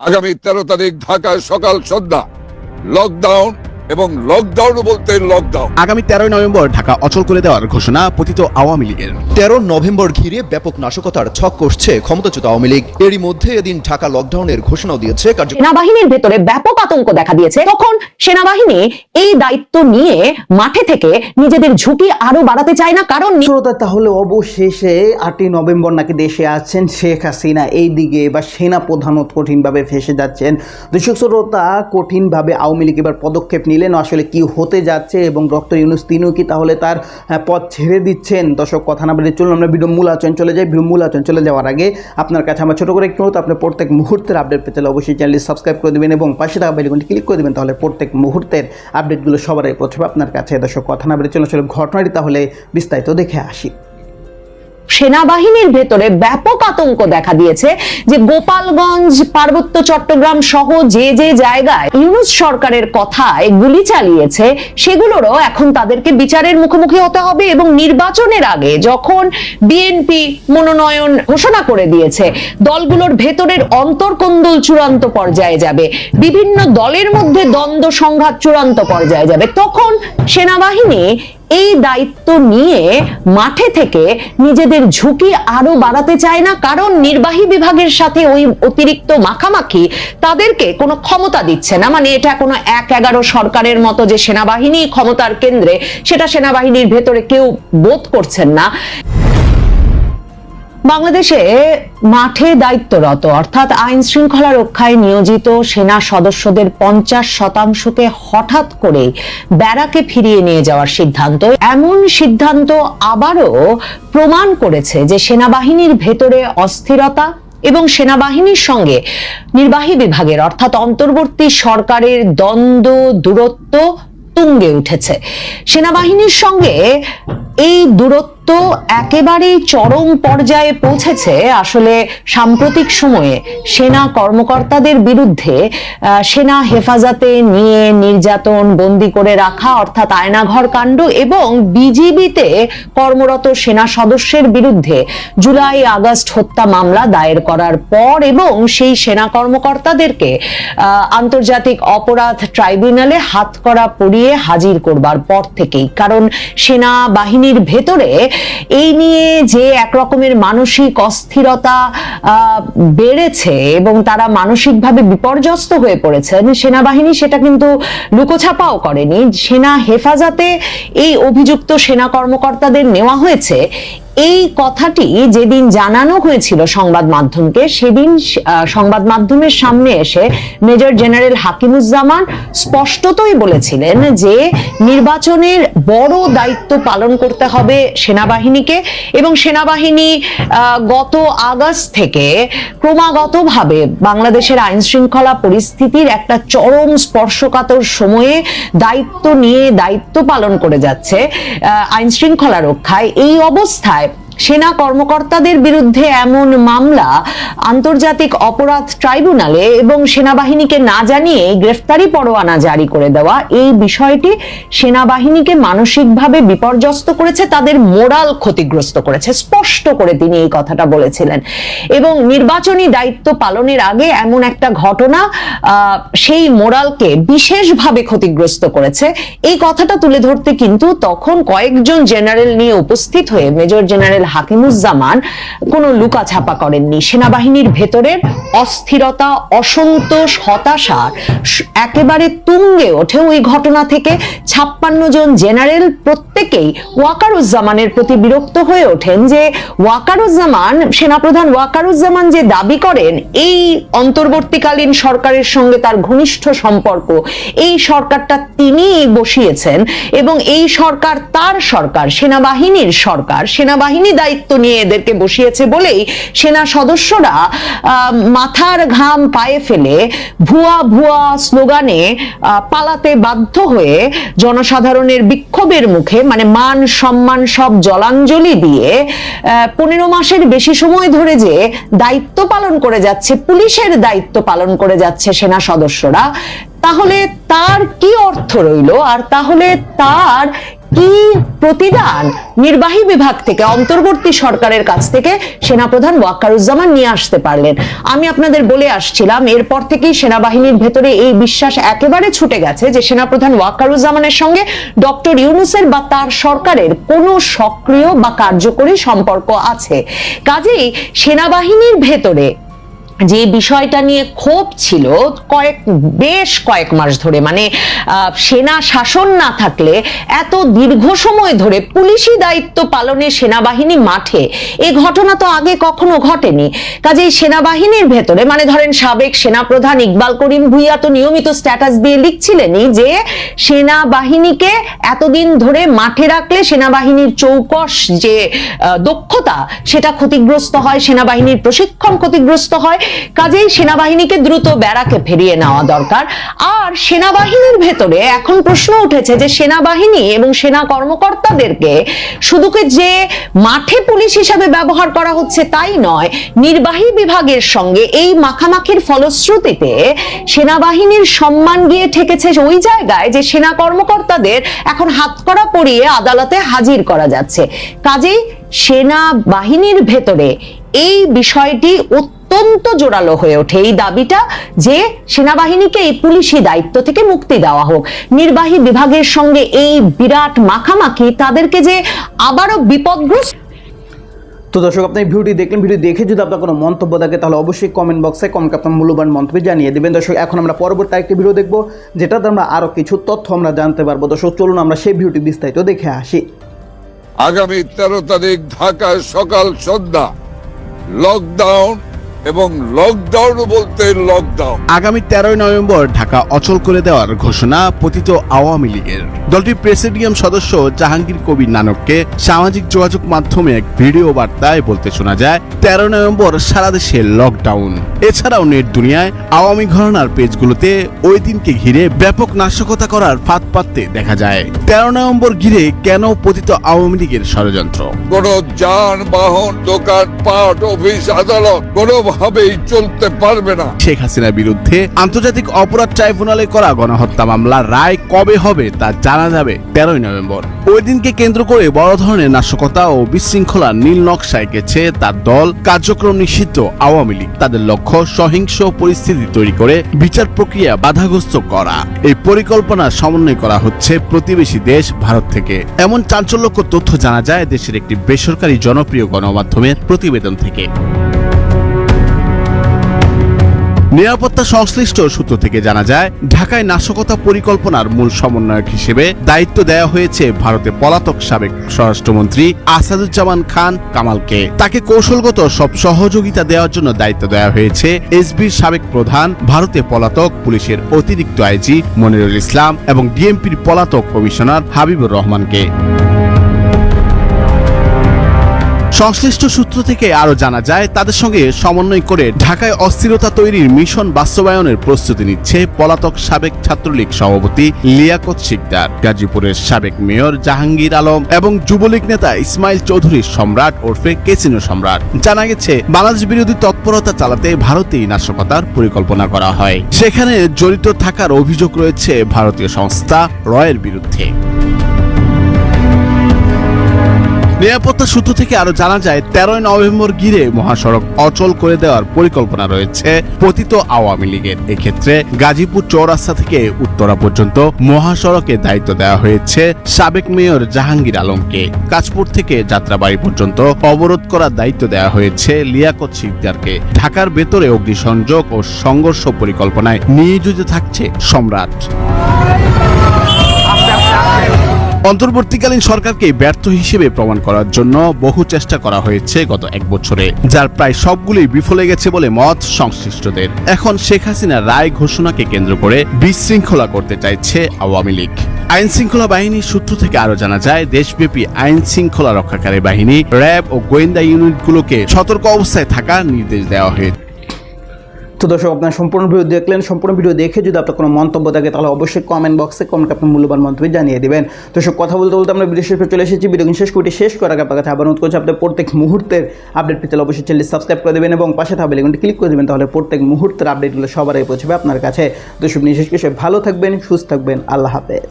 আগামী তেরো তারিখ ঢাকায় সকাল সন্ধ্যা। লকডাউন এবং লকডাউন বলতে লকডাউন আগামী তেরোই নভেম্বর ঢাকা অচল করে দেওয়ার ঘোষণা পতিত আওয়ামী লীগের। তেরো নভেম্বর ঘিরে ব্যাপক নাশকতার ছক কষছে ক্ষমতাচ্যুত আওয়ামী লীগ। এরই মধ্যে এদিন ঢাকা লকডাউনের ঘোষণাও দিয়েছে সেনাবাহিনীর ভেতরে ব্যাপক আতঙ্ক দেখা দিয়েছে। তখন সেনাবাহিনী এই দায়িত্ব নিয়ে মাঠে থেকে নিজেদের ঝুঁকি আরও বাড়াতে চায় না কারণ শ্রোতা তাহলে অবশেষে আটই নভেম্বর নাকি দেশে আছেন শেখ হাসিনা। এই দিকে এবার সেনা প্রধানও কঠিনভাবে ফেসে যাচ্ছেন। দর্শক শ্রোতা কঠিনভাবে আওয়ামী লীগ এবার পদক্ষেপ নিলেন আসলে কি হতে যাচ্ছে এবং ডক্টর ইউনুস তিনিও কি তাহলে তার আহ, পদ ছেড়ে দিচ্ছেন? দর্শক কথা না বলে চলুন আমরা ভিডিও মূল আচরণ চলে যাই। ভিডিও মূল আচরণ চলে যাওয়ার আগে আপনার কাছে আমার ছোটো করে একটু আপনি প্রত্যেক মুহূর্তের আপডেট পেতে অবশ্যই চ্যানেলটি সাবস্ক্রাইব করে দেবেন এবং পাশে থাকা বেলকনটি ক্লিক করে দেবেন তাহলে প্রত্যেক মুহূর্তের আপডেটগুলো সবার আগে প্রথমে আপনার কাছে। দর্শক কথা না বলে চলো চলো ঘটনাটি তাহলে বিস্তারিত দেখে আসি। সেনাবাহিনীর ভেতরে ব্যাপক আতঙ্ক দেখা দিয়েছে যে গোপালগঞ্জ, পার্বত্য চট্টগ্রাম সহ যে যে জায়গায় ইউনুস সরকারের কথায় গুলি চালিয়েছে, সেগুলোরও এখন তাদেরকে বিচারের মুখোমুখি হতে হবে এবং নির্বাচনের আগে যখন বিএনপি মনোনয়ন ঘোষণা করে দিয়েছে, দলগুলোর ভেতরের অন্তর্কন্দল চূড়ান্ত পর্যায়ে যাবে। বিভিন্ন দলের মধ্যে দ্বন্দ্ব সংঘাত চূড়ান্ত পর্যায়ে যাবে। তখন সেনাবাহিনী এই দায়িত্ব নিয়ে মাঠে থেকে নিজেদের ঝুঁকি আরও বাড়াতে চায় না, কারণ নির্বাহী বিভাগের সাথে ওই অতিরিক্ত মাখামাখি তাদেরকে কোনো ক্ষমতা দিচ্ছে না। মানে এটা কোনো এক এগারো সরকারের মতো যে সেনাবাহিনী ক্ষমতার কেন্দ্রে, সেটা সেনাবাহিনীর ভেতরে কেউ বোধ করছেন না। বাংলাদেশে মাঠে দায়িত্বরত, অর্থাৎ আইন শৃঙ্খলা রক্ষায় নিয়োজিত সেনা সদস্যদের পঞ্চাশ শতাংশকে হঠাৎ করে ব্যারাকে ফিরিয়ে নিয়ে যাওয়ার সিদ্ধান্ত, এমন সিদ্ধান্ত আবারও প্রমাণ করেছে যে সেনাবাহিনীর ভেতরে অস্থিরতা এবং সেনাবাহিনীর সঙ্গে নির্বাহী বিভাগের, অর্থাৎ অন্তর্বর্তী সরকারের দ্বন্দ্ব, দূরত্ব তুঙ্গে উঠেছে। সেনাবাহিনীর সঙ্গে এই দূরত্ব একেবারেই চরম পর্যায়ে পৌঁছেছে আসলে সাম্প্রতিক সময়ে সেনা কর্মকর্তাদের বিরুদ্ধে সেনা হেফাজতে নিয়ে নির্যাতন, বন্দি করে রাখা, অর্থাৎ আয়নাঘর কাণ্ড এবং বিজিবিতে কর্মরত সেনা সদস্যের বিরুদ্ধে জুলাই আগস্ট হত্যা মামলা দায়ের করার পর এবং সেই সেনা কর্মকর্তাদেরকে আন্তর্জাতিক অপরাধ ট্রাইব্যুনালে হাতকড়া পরিয়ে হাজির করবার পর থেকেই। কারণ সেনা বাহিনীর ভেতরে এই নিয়ে যে একরকমের মানসিক অস্থিরতা বেড়েছে এবং তারা মানসিকভাবে বিপর্যস্ত হয়ে পড়েছেন, সেনাবাহিনী সেটা কিন্তু লুকোছাপাও করেনি। সেনা হেফাজতে এই অভিযুক্ত সেনা কর্মকর্তাদের নেওয়া হয়েছে। এই কথাটি যেদিন জানানো হয়েছিল সংবাদ মাধ্যমকে, সেদিন সংবাদ মাধ্যমের সামনে এসে মেজর জেনারেল হাকিমুজ্জামান স্পষ্টতই বলেছিলেন যে নির্বাচনের বড় দায়িত্ব পালন করতে হবে সেনাবাহিনীকে এবং সেনাবাহিনী গত আগস্ট থেকে ক্রমাগতভাবে বাংলাদেশের আইন শৃঙ্খলা পরিস্থিতির একটা চরম স্পর্শকাতর সময়ে দায়িত্ব নিয়ে দায়িত্ব পালন করে যাচ্ছে আইন শৃঙ্খলা রক্ষায়। এই অবস্থায় সেনা কর্মকর্তাদের বিরুদ্ধে এমন মামলা, আন্তর্জাতিক অপরাধ ট্রাইব্যুনালে এবং সেনাবাহিনীকে না জানিয়ে গ্রেফতারি পরোয়ানা জারি করে দেওয়া, এই বিষয়টি সেনাবাহিনীকে মানসিকভাবে বিপর্যস্ত করেছে, তাদের মোরাল ক্ষতিগ্রস্ত করেছে, স্পষ্ট করে তিনি এই কথাটা বলেছিলেন। এবং নির্বাচনী দায়িত্ব পালনের আগে এমন একটা ঘটনা সেই মোরালকে বিশেষভাবে ক্ষতিগ্রস্ত করেছে। এই কথাটা তুলে ধরতে কিন্তু তখন কয়েকজন জেনারেল নিয়ে উপস্থিত হয়ে, মেজর জেনারেল হাকিমুজ্জামান কোনো লুকাছাপা করেননি। সেনাবাহিনীর ভেতরের অস্থিরতা, অসন্তোষ একেবারে তুঙ্গে ওঠে ওই ঘটনা থেকে। ছাপ্পান্ন জন জেনারেল প্রত্যেকেই ওয়াকারুজ্জামানের প্রতি বিরক্ত হয়ে ওঠেন যে ওয়াকারুজ্জামান, সেনাপ্রধান ওয়াকারুজ্জামান যে দাবি করেন, এই অন্তর্বর্তীকালীন সরকারের সঙ্গে তার ঘনিষ্ঠ সম্পর্ক, এই সরকারটা তিনি বসিয়েছেন এবং এই সরকার তার সরকার, সেনাবাহিনীর সরকার, সেনাবাহিনী দায়িত্ব নিয়ে এদেরকে বসিয়েছে বলেই সেনা সদস্যরা মাথার ঘাম পায়ে ফেলে ভুয়া ভুয়া স্লোগানে পালাতে বাধ্য হয়ে জনসাধারণের বিক্ষোভের মুখে মানে মান সম্মান সব জলাঞ্জলি দিয়ে পনেরো মাসের বেশি সময় ধরে যে দায়িত্ব পালন করে যাচ্ছে, পুলিশের দায়িত্ব পালন করে যাচ্ছে সেনা সদস্যরা, তাহলে তার কি অর্থ রইল? আর তাহলে তার কি প্রতিদান নির্বাহী বিভাগ থেকে, অন্তর্বর্তী সরকারের কাছ থেকে সেনাপ্রধান ওয়াকারুজ্জামান নিয়ে আসতে পারলেন। আমি আপনাদের বলে আসছিলাম, এরপর থেকেই সেনাবাহিনীর ভেতরে এই বিশ্বাস একেবারে ছুটে গেছে যে সেনাপ্রধান ওয়াকারুজ্জামানের সঙ্গে ডক্টর ইউনুসের বা তার সরকারের কোনো সক্রিয় বা কার্যকরী সম্পর্ক আছে। কাজেই সেনাবাহিনীর ভেতরে যে বিষয়টা নিয়ে ক্ষোভ ছিল কয়েক, বেশ কয়েক মাস ধরে মানে সেনা শাসন না থাকলে এত দীর্ঘ সময় ধরে পুলিশি দায়িত্ব পালনে সেনাবাহিনী মাঠে, এ ঘটনা তো আগে কখনো ঘটেনি। কাজেই সেনাবাহিনীর ভেতরে মানে ধরেন সাবেক সেনাপ্রধান ইকবাল করিম ভুইয়া তো নিয়মিত স্ট্যাটাস দিয়ে লিখছিলেনই যে সেনাবাহিনীকে এতদিন ধরে মাঠে রাখলে সেনাবাহিনীর চৌকস যে দক্ষতা, সেটা ক্ষতিগ্রস্ত হয়, সেনাবাহিনীর প্রশিক্ষণ ক্ষতিগ্রস্ত হয় কাজেই সেনাবাহিনীকে দ্রুত ব্যারাকে ফিরিয়ে নেওয়া দরকার। আর সেনাবাহিনীর ভেতরে এখন প্রশ্ন উঠেছে যে সেনাবাহিনী এবং সেনা কর্মকর্তাদেরকে শুধু যে মাঠে পুলিশ হিসাবে ব্যবহার করা হচ্ছে তাই নয়, নির্বাহী বিভাগের সঙ্গে এই মাখামাখির ফলশ্রুতিতে সেনাবাহিনীর সম্মান গিয়ে ঠেকেছে ওই জায়গায় যে সেনা কর্মকর্তাদের এখন হাতকড়া পরিয়ে আদালতে হাজির করা যাচ্ছে। কাজেই সেনাবাহিনীর ভেতরে এই বিষয়টি অত্যন্ত জোরালো হয়ে ওঠে। এই দাবিটা যে সেনাবাহিনীকে এই পুলিশি দায়িত্ব থেকে মুক্তি দেওয়া হোক। নির্বাহী বিভাগের সঙ্গে এই বিরাট মাখামাখি তাদেরকে যে আবারও বিপদগ্রস্ত তো দর্শক আপনি ভিডিওটি দেখলেন ভিডিও দেখে যদি আপনার কোনো মন্তব্য থাকে তাহলে অবশ্যই কমেন্ট বক্সে কমেন্ট আপনার মূল্যবান মন্তব্য জানিয়ে দেবেন। দর্শক এখন আমরা পরবর্তী আরেকটি ভিডিও দেখব যেটাতে আমরা আরও কিছু তথ্য আমরা জানতে পারব। দর্শক চলুন আমরা সেই ভিডিওটি বিস্তারিত দেখে আসি। আগামী তেরো তারিখ ঢাকায় সকাল সন্ধ্যা লকডাউন এবং লকডাউন বলতে লকডাউন আগামী তেরোই নভেম্বর ঢাকা অচল করে দেওয়ার ঘোষণা পতিত আওয়ামী লীগের। দলটির প্রেসিডিয়াম সদস্য জাহাঙ্গীর কবির নানককে সামাজিক যোগাযোগ মাধ্যমে এক ভিডিও বার্তায় বলতে শোনা যায় তেরো নভেম্বর সারা দেশে লকডাউন এছাড়াও নেট দুনিয়ায় আওয়ামী ঘরানার পেজগুলোতে ওই দিনকে ঘিরে ব্যাপক নাশকতা করার ফাঁদ পাততে দেখা যায়। তেরো নভেম্বর ঘিরে কেন পতিত আওয়ামী লীগের ষড়যন্ত্র? কোন যানবাহন দোকান পাট অফিস আদালত কোনোভাবেই চলতে পারবে না। শেখ হাসিনার বিরুদ্ধে আন্তর্জাতিক অপরাধ ট্রাইব্যুনালে করা গণহত্যা মামলার রায় কবে হবে তা জানা যাবে তেরোই নভেম্বর। ওই দিনকে কেন্দ্র করে বড় ধরনের নাশকতা ও বিশৃঙ্খলা নীল নকশায় এঁকেছে তার দল, কার্যক্রম নিষিদ্ধ আওয়ামী লীগ। তাদের লক্ষ্য সহিংস পরিস্থিতি তৈরি করে বিচার প্রক্রিয়া বাধাগ্রস্ত করা। এই পরিকল্পনা সমন্বয় করা হচ্ছে প্রতিবেশী দেশ ভারত থেকে। এমন চাঞ্চল্যকর তথ্য জানা যায় দেশের একটি বেসরকারি জনপ্রিয় গণমাধ্যমের প্রতিবেদন থেকে। নিরাপত্তা সংশ্লিষ্ট সূত্র থেকে জানা যায়, ঢাকায় নাশকতা পরিকল্পনার মূল সমন্বয়ক হিসেবে দায়িত্ব দেওয়া হয়েছে ভারতে পলাতক সাবেক স্বরাষ্ট্রমন্ত্রী আসাদুজ্জামান খান কামালকে। তাকে কৌশলগত সব সহযোগিতা দেওয়ার জন্য দায়িত্ব দেওয়া হয়েছে এসবির সাবেক প্রধান ভারতে পলাতক পুলিশের অতিরিক্ত আইজি মনিরুল ইসলাম এবং ডিএমপির পলাতক কমিশনার হাবিবুর রহমানকে। সংশ্লিষ্ট সূত্র থেকে আরও জানা যায়, তাদের সঙ্গে সমন্বয় করে ঢাকায় অস্থিরতা তৈরির মিশন বাস্তবায়নের প্রস্তুতি নিচ্ছে পলাতক সাবেক ছাত্রলীগ সভাপতি লিয়াকত শিকদার, গাজীপুরের সাবেক মেয়র জাহাঙ্গীর আলম এবং যুবলীগ নেতা ইসমাইল চৌধুরীর সম্রাট ওরফে কেসিনো সম্রাট। জানা গেছে, বাংলাদেশ বিরোধী তৎপরতা চালাতে ভারতেই নাশকতার পরিকল্পনা করা হয়। সেখানে জড়িত থাকার অভিযোগ রয়েছে ভারতীয় সংস্থা রয়ের বিরুদ্ধে। নিরাপত্তা সূত্র থেকে আরও জানা যায়, তেরোই নভেম্বর ঘিরে মহাসড়ক অচল করে দেওয়ার পরিকল্পনা রয়েছে পতিত আওয়ামী লীগের। এক্ষেত্রে গাজীপুর চৌরাস্তা থেকে উত্তরা পর্যন্ত মহাসড়কে দায়িত্ব দেওয়া হয়েছে সাবেক মেয়র জাহাঙ্গীর আলমকে। কাজপুর থেকে যাত্রাবাড়ি পর্যন্ত অবরোধ করার দায়িত্ব দেওয়া হয়েছে লিয়াকত শিকদারকে ঢাকার ভেতরে অগ্নিসংযোগ ও সংঘর্ষ পরিকল্পনায় নিয়োজিত থাকছে সম্রাট। অন্তর্বর্তীকালীন সরকারকে ব্যর্থ হিসেবে প্রমাণ করার জন্য বহু চেষ্টা করা হয়েছে গত এক বছরে, যার প্রায় সবগুলি বিফলে গেছে বলে মত সংশ্লিষ্টদের। এখন শেখ হাসিনা রায় ঘোষণাকে কেন্দ্র করে বিশৃঙ্খলা করতে চাইছে আওয়ামী লীগ। আইন শৃঙ্খলা বাহিনীর সূত্র থেকে আরও জানা যায়, দেশব্যাপী আইন শৃঙ্খলা রক্ষাকারী বাহিনী, র্যাব ও গোয়েন্দা ইউনিটগুলোকে সতর্ক অবস্থায় থাকার নির্দেশ দেওয়া হয়েছে। তো দর্শক, আপনার সম্পূর্ণ ভিডিও দেখলেন, সম্পূর্ণ ভিডিও দেখে যদি আপনার কোনো মন্তব্য থাকে, তাহলে অবশ্যই কমেন্ট বক্সে কমেন্ট আপনার মূল্যবান মন্তব্য জানিয়ে দেবেন। দর্শক, কথা বলতে বলতে আমরা ভিডিও শেষে চলে এসেছি। ভিডিও শেষ করে শেষ করার আগে আপনার কাছে আবার অনুরোধ করছি আপনার প্রত্যেক মুহূর্তের আপডেট পেতে অবশ্যই চ্যানেল সাবস্ক্রাইব করে দেবেন এবং পাশে থাকবে লিঙ্কটি ক্লিক করে দেবেন, তাহলে প্রত্যেক মুহূর্তের আপডেটগুলো সবার পৌঁছবে আপনার কাছে। দর্শক নিঃশেষ ভালো থাকবেন, সুস্থ থাকবেন। আল্লাহ হাফেজ।